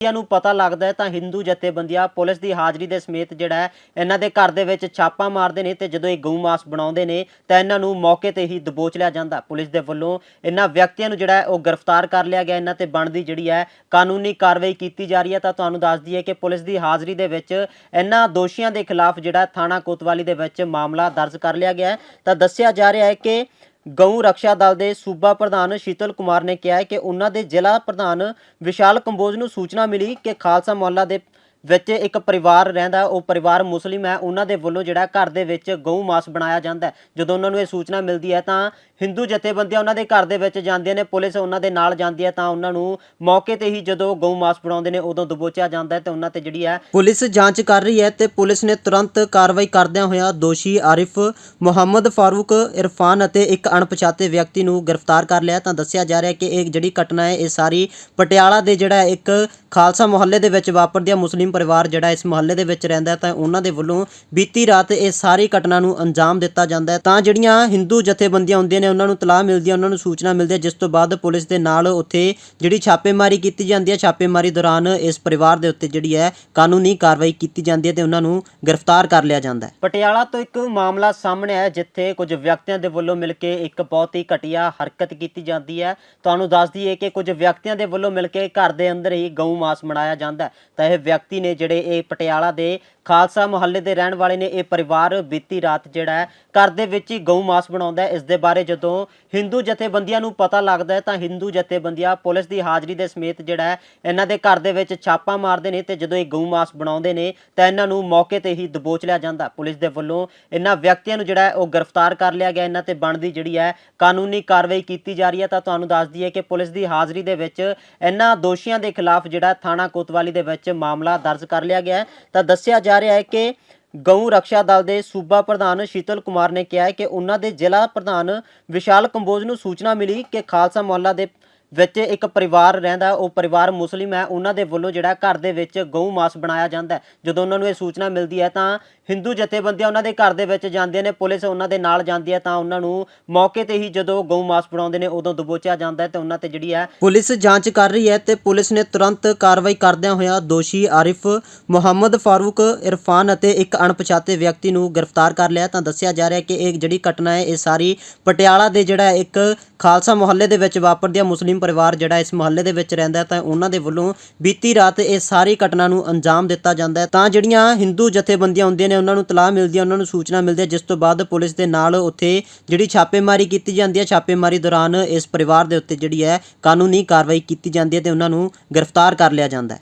ਜਥੇਬੰਦੀਆਂ ਨੂੰ ਪਤਾ ਲੱਗਦਾ ਹੈ ਤਾਂ ਹਿੰਦੂ ਜਥੇਬੰਦੀਆਂ ਪੁਲਿਸ ਦੀ ਹਾਜ਼ਰੀ ਦੇ ਸਮੇਤ ਜਿਹੜਾ ਇਹਨਾਂ ਦੇ ਘਰ ਦੇ ਵਿੱਚ ਛਾਪਾ ਮਾਰਦੇ ਨੇ ਤੇ ਜਦੋਂ ਇਹ ਗਊ ਮਾਸ ਬਣਾਉਂਦੇ ਨੇ ਤਾਂ ਇਹਨਾਂ ਨੂੰ ਮੌਕੇ ਤੇ ਹੀ ਦਬੋਚ ਲਿਆ ਜਾਂਦਾ। ਪੁਲਿਸ ਦੇ ਵੱਲੋਂ ਇਹਨਾਂ ਵਿਅਕਤੀਆਂ ਨੂੰ ਜਿਹੜਾ ਉਹ ਗ੍ਰਿਫਤਾਰ ਕਰ ਲਿਆ ਗਿਆ। ਇਹਨਾਂ ਤੇ ਬਣਦੀ ਜਿਹੜੀ ਹੈ ਕਾਨੂੰਨੀ ਕਾਰਵਾਈ ਕੀਤੀ ਜਾ ਰਹੀ ਹੈ ਤਾਂ ਤੁਹਾਨੂੰ ਦੱਸ ਦਈਏ ਕਿ ਪੁਲਿਸ ਦੀ ਹਾਜ਼ਰੀ ਦੇ ਵਿੱਚ ਇਹਨਾਂ ਦੋਸ਼ੀਆਂ ਦੇ ਖਿਲਾਫ ਜਿਹੜਾ ਥਾਣਾ ਕੋਤਵਾਲੀ ਦੇ ਵਿੱਚ ਮਾਮਲਾ ਦਰਜ ਕਰ ਲਿਆ ਗਿਆ ਤਾਂ ਦੱਸਿਆ ਜਾ ਰਿਹਾ ਹੈ ਕਿ ਗਊ ਰਕਸ਼ਾ ਦਲ ਦੇ ਸੂਬਾ ਪ੍ਰਧਾਨ ਸ਼ੀਤਲ ਕੁਮਾਰ ਨੇ ਕਿਹਾ ਕਿ ਉਹਨਾਂ ਦੇ ਜ਼ਿਲ੍ਹਾ ਪ੍ਰਧਾਨ ਵਿਸ਼ਾਲ ਕੰਬੋਜ ਨੂੰ ਸੂਚਨਾ ਮਿਲੀ ਕਿ ਖਾਲਸਾ ਮੁਹੱਲਾ ਦੇ ਵਿੱਚ ਇੱਕ ਪਰਿਵਾਰ ਰਹਿੰਦਾ, ਉਹ ਪਰਿਵਾਰ ਮੁਸਲਿਮ ਹੈ, ਉਹਨਾਂ ਦੇ ਵੱਲੋਂ ਜਿਹੜਾ ਘਰ ਦੇ ਵਿੱਚ ਗਊ ਮਾਸ ਬਣਾਇਆ ਜਾਂਦਾ ਜਦੋਂ ਉਹਨਾਂ ਨੂੰ ਇਹ ਸੂਚਨਾ ਮਿਲਦੀ ਹੈ, ਤਾਂ ਹਿੰਦੂ ਜਥੇਬੰਦੀਆਂ ਉਹਨਾਂ ਦੇ ਘਰ ਦੇ ਵਿੱਚ ਜਾਂਦੀਆਂ ਨੇ, ਪੁਲਿਸ ਉਹਨਾਂ ਦੇ ਨਾਲ ਜਾਂਦੀ ਹੈ, ਤਾਂ ਉਹਨਾਂ ਨੂੰ ਮੌਕੇ ਤੇ ਹੀ ਜਦੋਂ ਗਊ ਮਾਸ ਬਣਾਉਂਦੇ ਨੇ, ਉਦੋਂ ਦਬੋਚਿਆ ਜਾਂਦਾ ਹੈ ਤੇ ਉਹਨਾਂ ਤੇ ਜਿਹੜੀ ਹੈ ਪੁਲਿਸ ਜਾਂਚ ਕਰ ਰਹੀ ਹੈ ਤੇ ਪੁਲਿਸ ਨੇ ਤੁਰੰਤ ਕਾਰਵਾਈ ਕਰਦਿਆਂ ਹੋਇਆਂ ਦੋਸ਼ੀ ਆਰਿਫ ਮੁਹੰਮਦ ਫਾਰੂਕ ਇਰਫਾਨ ਅਤੇ ਇੱਕ ਅਣਪਛਾਤੇ ਵਿਅਕਤੀ ਨੂੰ ਗ੍ਰਿਫਤਾਰ ਕਰ ਲਿਆ ਤਾਂ ਦੱਸਿਆ ਜਾ ਰਿਹਾ ਕਿ ਇਹ ਜਿਹੜੀ ਘਟਨਾ ਹੈ, ਇਹ ਸਾਰੀ ਪਟਿਆਲਾ ਦੇ ਜਿਹੜਾ ਇੱਕ ਖਾਲਸਾ ਮੁਹੱਲੇ ਦੇ ਵਿੱਚ ਵਾਪਰਦੀ ਹੈ, ਮੁਸਲਿਮ ਪਰਿਵਾਰ ਜਿਹੜਾ ਇਸ ਮੁਹੱਲੇ ਦੇ ਵਿੱਚ ਰਹਿੰਦਾ ਤਾਂ ਉਹਨਾਂ ਦੇ ਵੱਲੋਂ ਬੀਤੀ ਰਾਤ ਇਹ ਸਾਰੀ ਘਟਨਾ ਨੂੰ ਅੰਜਾਮ ਦਿੱਤਾ ਜਾਂਦਾ ਹੈ। ਤਾਂ ਜਿਹੜੀਆਂ ਹਿੰਦੂ ਜਥੇਬੰਦੀਆਂ ਹੁੰਦੀਆਂ ਨੇ, ਉਹਨਾਂ ਨੂੰ ਤਲਾਹ ਮਿਲਦੀ ਹੈ, ਉਹਨਾਂ ਨੂੰ ਸੂਚਨਾ ਮਿਲਦੀ ਹੈ। ਜਿਸ ਤੋਂ ਬਾਅਦ ਪੁਲਿਸ ਦੇ ਨਾਲ ਉੱਥੇ ਜਿਹੜੀ ਛਾਪੇਮਾਰੀ ਕੀਤੀ ਜਾਂਦੀ ਹੈ, ਛਾਪੇਮਾਰੀ ਦੌਰਾਨ ਇਸ ਪਰਿਵਾਰ ਦੇ ਉੱਤੇ ਜਿਹੜੀ ਹੈ ਕਾਨੂੰਨੀ ਕਾਰਵਾਈ ਕੀਤੀ ਜਾਂਦੀ ਹੈ ਤੇ ਉਹਨਾਂ ਨੂੰ ਗ੍ਰਿਫਤਾਰ ਕਰ ਲਿਆ ਜਾਂਦਾ ਹੈ। ਪਟਿਆਲਾ ਤੋਂ ਇੱਕ ਮਾਮਲਾ ਸਾਹਮਣੇ ਆਇਆ, ਜਿੱਥੇ ਕੁਝ ਵਿਅਕਤੀਆਂ ਦੇ ਵੱਲੋਂ ਮਿਲ ਕੇ ਇੱਕ ਬਹੁਤ ਹੀ ਘਟੀਆ ਹਰਕਤ ਕੀਤੀ ਜਾਂਦੀ ਹੈ। ਤੁਹਾਨੂੰ ਦੱਸ ਦਈਏ ਕਿ ਕੁਝ ਵਿਅਕਤੀਆਂ ਦੇ ਵੱਲੋਂ ਮਿਲ ਕੇ ਘਰ ਦੇ ਅੰਦਰ ਹੀ ਗਊ ਮਾਸ ਬਣਾਇਆ ਜਾਂਦਾ ਹੈ। ਤਾਂ ਇਹ ਵਿਅਕਤੀ ਨੇ ਜਿਹੜੇ ਇਹ ਪਟਿਆਲਾ ਦੇ ਖਾਲਸਾ ਮੁਹੱਲੇ ਦੇ ਰਹਿਣ ਵਾਲੇ ਨੇ ਇਹ ਪਰਿਵਾਰ ਬੀਤੀ ਰਾਤ ਜਿਹੜਾ ਹੈ ਘਰ ਦੇ ਵਿੱਚ ਹੀ ਗਊ ਮਾਸ ਬਣਾਉਂਦਾ ਹੈ। ਇਸ ਦੇ ਬਾਰੇ ਜਦੋਂ ਹਿੰਦੂ ਜਥੇਬੰਦੀਆਂ ਨੂੰ ਪਤਾ ਲੱਗਦਾ ਹੈ ਤਾਂ ਹਿੰਦੂ ਜਥੇਬੰਦੀਆਂ ਪੁਲਿਸ ਦੀ ਹਾਜ਼ਰੀ ਦੇ ਸਮੇਤ ਜਿਹੜਾ ਹੈ ਇਹਨਾਂ ਦੇ ਘਰ ਦੇ ਵਿੱਚ ਛਾਪਾ ਮਾਰਦੇ ਨੇ ਤੇ ਜਦੋਂ ਇਹ ਗਊ ਮਾਸ ਬਣਾਉਂਦੇ ਨੇ ਤਾਂ ਇਹਨਾਂ ਨੂੰ ਮੌਕੇ ਤੇ ਹੀ ਦਬੋਚ ਲਿਆ ਜਾਂਦਾ ਪੁਲਿਸ ਦੇ ਵੱਲੋਂ ਇਹਨਾਂ ਵਿਅਕਤੀਆਂ ਨੂੰ ਜਿਹੜਾ ਹੈ ਉਹ ਗ੍ਰਿਫਤਾਰ ਕਰ ਲਿਆ ਗਿਆ। ਇਹਨਾਂ ਤੇ ਬਣਦੀ ਜਿਹੜੀ ਹੈ ਕਾਨੂੰਨੀ ਕਾਰਵਾਈ ਕੀਤੀ ਜਾ ਰਹੀ ਹੈ ਤਾਂ ਤੁਹਾਨੂੰ ਦੱਸ ਦਈਏ ਕਿ ਪੁਲਿਸ ਦੀ ਹਾਜ਼ਰੀ ਦੇ ਵਿੱਚ ਇਹਨਾਂ ਦੋਸ਼ੀਆਂ ਦੇ ਖਿਲਾਫ ਜਿਹੜਾ ਥਾਣਾ ਕੋਤਵਾਲੀ ਦੇ ਵਿੱਚ ਮਾਮਲਾ ਦਰਜ ਕਰ ਲਿਆ ਗਿਆ ਹੈ। ਤਾਂ ਦੱਸਿਆ ਜਾ ਰਿਹਾ ਹੈ ਕਿ ਗਊ ਰਕਸ਼ਾ ਦਲ ਦੇ ਸੂਬਾ ਪ੍ਰਧਾਨ ਸ਼ੀਤਲ ਕੁਮਾਰ ਨੇ ਕਿਹਾ ਹੈ ਕਿ ਉਹਨਾਂ ਦੇ ਜ਼ਿਲ੍ਹਾ ਪ੍ਰਧਾਨ ਵਿਸ਼ਾਲ ਕੰਬੋਜ ਨੂੰ ਸੂਚਨਾ ਮਿਲੀ ਕਿ ਖਾਲਸਾ ਮੁਹੱਲਾ ਦੇ ਵਿੱਚ ਇੱਕ ਪਰਿਵਾਰ ਰਹਿੰਦਾ, ਉਹ ਪਰਿਵਾਰ ਮੁਸਲਿਮ ਹੈ, ਉਹਨਾਂ ਦੇ ਵੱਲੋਂ ਜਿਹੜਾ ਘਰ ਦੇ ਵਿੱਚ ਗਊ ਮਾਸ ਬਣਾਇਆ ਜਾਂਦਾ ਹੈ। ਜਦੋਂ ਉਹਨਾਂ ਨੂੰ ਇਹ ਸੂਚਨਾ ਮਿਲਦੀ ਹੈ, ਤਾਂ ਹਿੰਦੂ ਜਥੇਬੰਦੀਆਂ ਉਹਨਾਂ ਦੇ ਘਰ ਦੇ ਵਿੱਚ ਜਾਂਦੀਆਂ ਨੇ, ਪੁਲਿਸ ਉਹਨਾਂ ਦੇ ਨਾਲ ਜਾਂਦੀ ਹੈ, ਤਾਂ ਉਹਨਾਂ ਨੂੰ ਮੌਕੇ ਤੇ ਹੀ ਜਦੋਂ ਗਊ ਮਾਸ ਬਣਾਉਂਦੇ ਨੇ, ਉਦੋਂ ਦਬੋਚਿਆ ਜਾਂਦਾ ਹੈ ਤੇ ਉਹਨਾਂ ਤੇ ਜਿਹੜੀ ਹੈ ਪੁਲਿਸ ਜਾਂਚ ਕਰ ਰਹੀ ਹੈ ਤੇ ਪੁਲਿਸ ਨੇ ਤੁਰੰਤ ਕਾਰਵਾਈ ਕਰਦਿਆਂ ਹੋਇਆ ਦੋਸ਼ੀ ਆਰਿਫ ਮੁਹੰਮਦ ਫਾਰੂਕ ਇਰਫਾਨ ਅਤੇ ਇੱਕ ਅਣਪਛਾਤੇ ਵਿਅਕਤੀ ਨੂੰ ਗ੍ਰਿਫਤਾਰ ਕਰ ਲਿਆ ਤਾਂ ਦੱਸਿਆ ਜਾ ਰਿਹਾ ਹੈ ਕਿ ਇਹ ਜਿਹੜੀ ਘਟਨਾ ਹੈ, ਇਹ ਸਾਰੀ ਪਟਿਆਲਾ ਦੇ ਜਿਹੜਾ ਇੱਕ ਖਾਲਸਾ ਮੁਹੱਲੇ ਦੇ ਵਿੱਚ ਵਾਪਰਦੀ ਹੈ, ਮੁਸਲਿਮ ਪਰਿਵਾਰ ਜਿਹੜਾ ਇਸ ਮੁਹੱਲੇ ਦੇ ਵਿੱਚ ਰਹਿੰਦਾ ਤਾਂ ਉਹਨਾਂ ਦੇ ਵੱਲੋਂ ਬੀਤੀ ਰਾਤ ਇਹ ਸਾਰੀ ਘਟਨਾ ਨੂੰ ਅੰਜਾਮ ਦਿੱਤਾ ਜਾਂਦਾ ਤਾਂ ਜਿਹੜੀਆਂ ਹਿੰਦੂ ਜਥੇਬੰਦੀਆਂ ਹੁੰਦੀਆਂ ਨੇ, ਉਹਨਾਂ ਨੂੰ ਤਲਾਹ ਮਿਲਦੀ ਹੈ, ਉਹਨਾਂ ਨੂੰ ਸੂਚਨਾ ਮਿਲਦੀ ਹੈ, ਜਿਸ ਤੋਂ ਬਾਅਦ ਪੁਲਿਸ ਦੇ ਨਾਲ ਉੱਥੇ ਜਿਹੜੀ ਛਾਪੇਮਾਰੀ ਕੀਤੀ ਜਾਂਦੀ ਹੈ, ਛਾਪੇਮਾਰੀ ਦੌਰਾਨ ਇਸ ਪਰਿਵਾਰ ਦੇ ਉੱਤੇ ਜਿਹੜੀ ਹੈ ਕਾਨੂੰਨੀ ਕਾਰਵਾਈ ਕੀਤੀ ਜਾਂਦੀ ਹੈ ਤੇ ਉਹਨਾਂ ਨੂੰ ਗ੍ਰਿਫਤਾਰ ਕਰ ਲਿਆ ਜਾਂਦਾ ਹੈ।